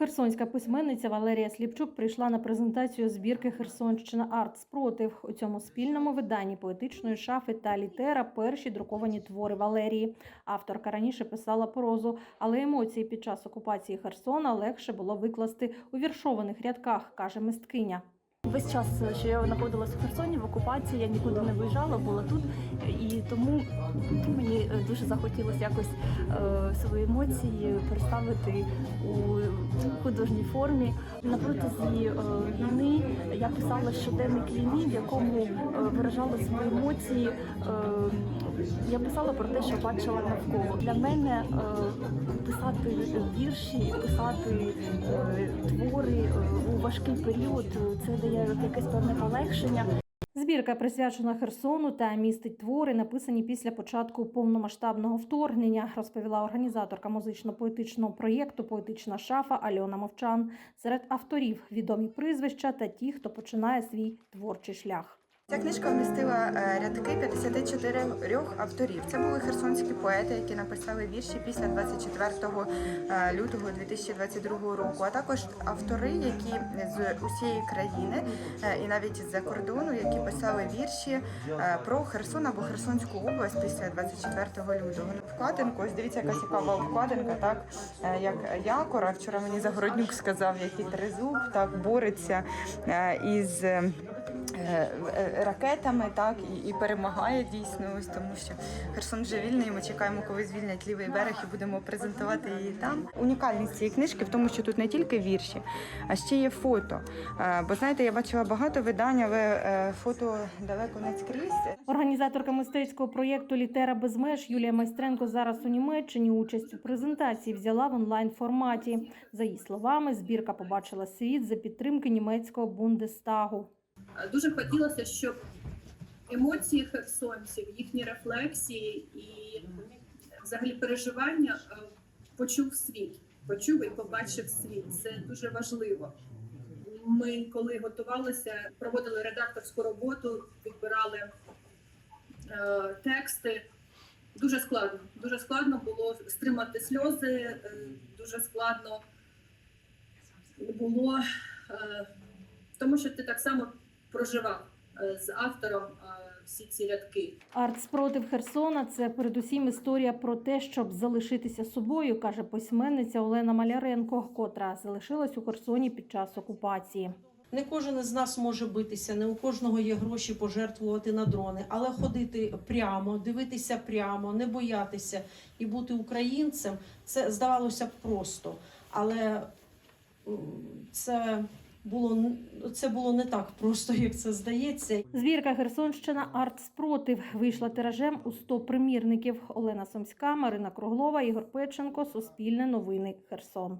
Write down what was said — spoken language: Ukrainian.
Херсонська письменниця Валерія Сліпчук прийшла на презентацію збірки Херсонщина Арт Спротив. У цьому спільному виданні поетичної шафи та літера перші друковані твори Валерії. Авторка раніше писала прозу, але емоції під час окупації Херсона легше було викласти у віршованих рядках, каже мисткиня. Весь час, що я знаходилася в Херсоні в окупації, я нікуди не виїжджала, була тут, і тому мені е, дуже захотілося якось е, свої емоції представити у художній формі. На протязі е, війни я писала щоденник війни, в якому е, виражала свої емоції. Е, я писала про те, що бачила навколо. Для мене писати вірші, писати твори у важкий період це дає якесь певне полегшення. Збірка присвячена Херсону та містить твори, написані після початку повномасштабного вторгнення, розповіла організаторка музично-поетичного проєкту Поетична шафа Альона Мовчан. Серед авторів відомі прізвища та ті, хто починає свій творчий шлях. Ця книжка вмістила е, рядки 54 авторів. Це були херсонські поети, які написали вірші після 24 е, лютого 2022 року, а також автори, які з усієї країни е, і навіть з-за кордону, які писали вірші про Херсон або Херсонську область після 24 лютого. Вкладинку, ось дивіться, яка цікава вкладинка, так як якора. Вчора мені Загороднюк сказав, який тризуб так бореться із. Ракетами, так і, і перемагає дійсно. Ось тому, що Херсон вже вільний. Ми чекаємо, коли звільнять лівий берег, і будемо презентувати її там. Унікальність цієї книжки в тому, що тут не тільки вірші, а ще є фото. Е, Бо знаєте, я бачила багато видань, але е, фото далеко не скрізь. Організаторка мистецького проєкту Літера без меж Юлія Майстренко зараз у Німеччині участь у презентації взяла в онлайн форматі. За її словами, збірка побачила світ за підтримки німецького Бундестагу. Дуже хотілося, щоб емоції херсонців, їхні рефлексії і взагалі переживання е, почув світ, почув і побачив світ. Це дуже важливо. Ми, коли готувалися, проводили редакторську роботу, підбирали е, тексти. Дуже складно. Дуже складно було стримати сльози, е, дуже складно було, е, тому що ти так само проживав е, з автором е, всі ці рядки. Арт спротив Херсона це передусім історія про те, щоб залишитися собою, каже письменниця Олена Маляренко, котра залишилась у Херсоні під час окупації. Не кожен із нас може битися, не у кожного є гроші пожертвувати на дрони, але ходити прямо, дивитися прямо, не боятися і бути українцем це здавалося б просто. Але це було це було не так просто, як це здається. Збірка Херсонщина Арт спротив вийшла тиражем у 100 примірників. Олена Сомська, Марина Круглова, Ігор Печенко, Суспільне новини Херсон.